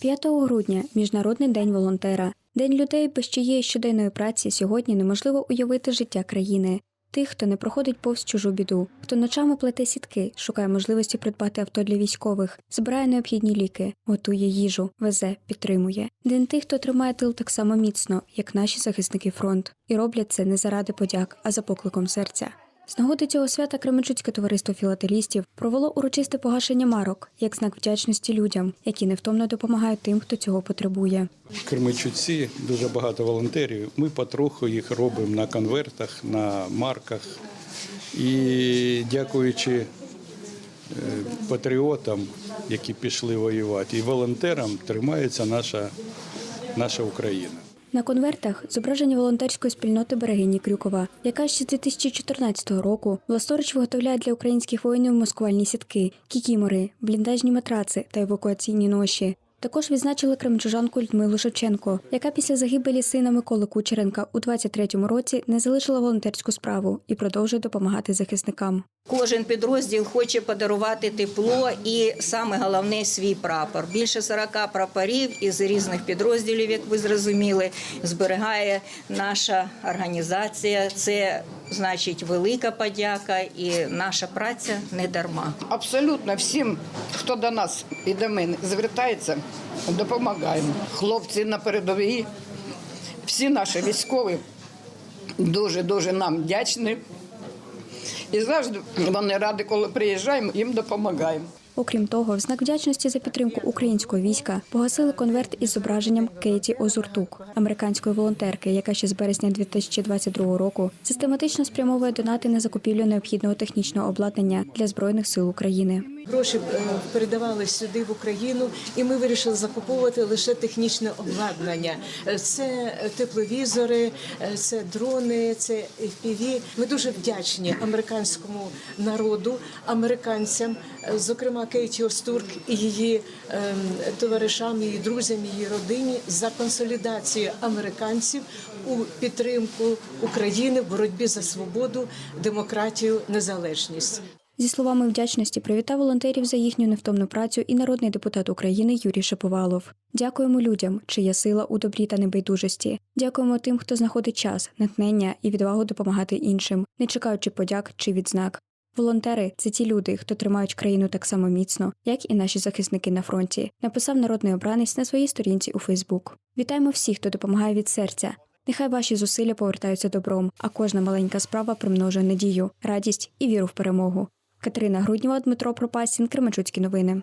5 грудня Міжнародний день волонтера. День людей без чиєї щоденної праці сьогодні неможливо уявити життя країни. Тих, хто не проходить повз чужу біду, хто ночами плете сітки, шукає можливості придбати авто для військових, збирає необхідні ліки, готує їжу, везе, підтримує. День тих, хто тримає тил так само міцно, як наші захисники фронт, і роблять це не заради подяк, а за покликом серця. З нагоди цього свята Кременчуцьке товариство філателістів провело урочисте погашення марок як знак вдячності людям, які невтомно допомагають тим, хто цього потребує. Кременчуці дуже багато волонтерів. Ми потроху їх робимо на конвертах, на марках. І дякуючи е, патріотам, які пішли воювати, і волонтерам тримається наша, наша Україна. На конвертах зображення волонтерської спільноти Берегині Крюкова, яка ще з 2014 року власноруч виготовляє для українських воїнів маскувальні сітки, кікімори, бліндажні матраци та евакуаційні ноші. Також відзначили кременчужанку Людмилу Шевченко, яка після загибелі сина Миколи Кучеренка у 23-му році не залишила волонтерську справу і продовжує допомагати захисникам. Кожен підрозділ хоче подарувати тепло і саме головне свій прапор. Більше 40 прапорів із різних підрозділів, як ви зрозуміли, зберігає наша організація. Це значить велика подяка, і наша праця не дарма. Абсолютно всім, хто до нас і до мене звертається, допомагаємо. Хлопці на передовій, всі наші військові дуже дуже нам вдячні. І завжди вони раді, коли приїжджаємо, їм допомагаємо. Окрім того, в знак вдячності за підтримку українського війська погасили конверт із зображенням Кейті Озуртук, американської волонтерки, яка ще з березня 2022 року систематично спрямовує донати на закупівлю необхідного технічного обладнання для збройних сил України. Гроші е, передавали сюди в Україну, і ми вирішили закуповувати лише технічне обладнання. Е, Це тепловізори, е, це дрони, це FPV. Ми дуже вдячні американському народу, американцям, зокрема Кейті Остурк і її ем, товаришам, її друзям, її родині за консолідацію американців у підтримку України в боротьбі за свободу, демократію, незалежність. Зі словами вдячності привітав волонтерів за їхню невтомну працю і народний депутат України Юрій Шаповалов. Дякуємо людям, чия сила у добрі та небайдужості. Дякуємо тим, хто знаходить час, натхнення і відвагу допомагати іншим, не чекаючи подяк чи відзнак. Волонтери це ті люди, хто тримають країну так само міцно, як і наші захисники на фронті, написав народний обранець на своїй сторінці у Фейсбук. Вітаємо всіх, хто допомагає від серця. Нехай ваші зусилля повертаються добром, а кожна маленька справа примножує надію, радість і віру в перемогу. Катерина Груднєва, Дмитро Пропасін, Кременчуцькі новини.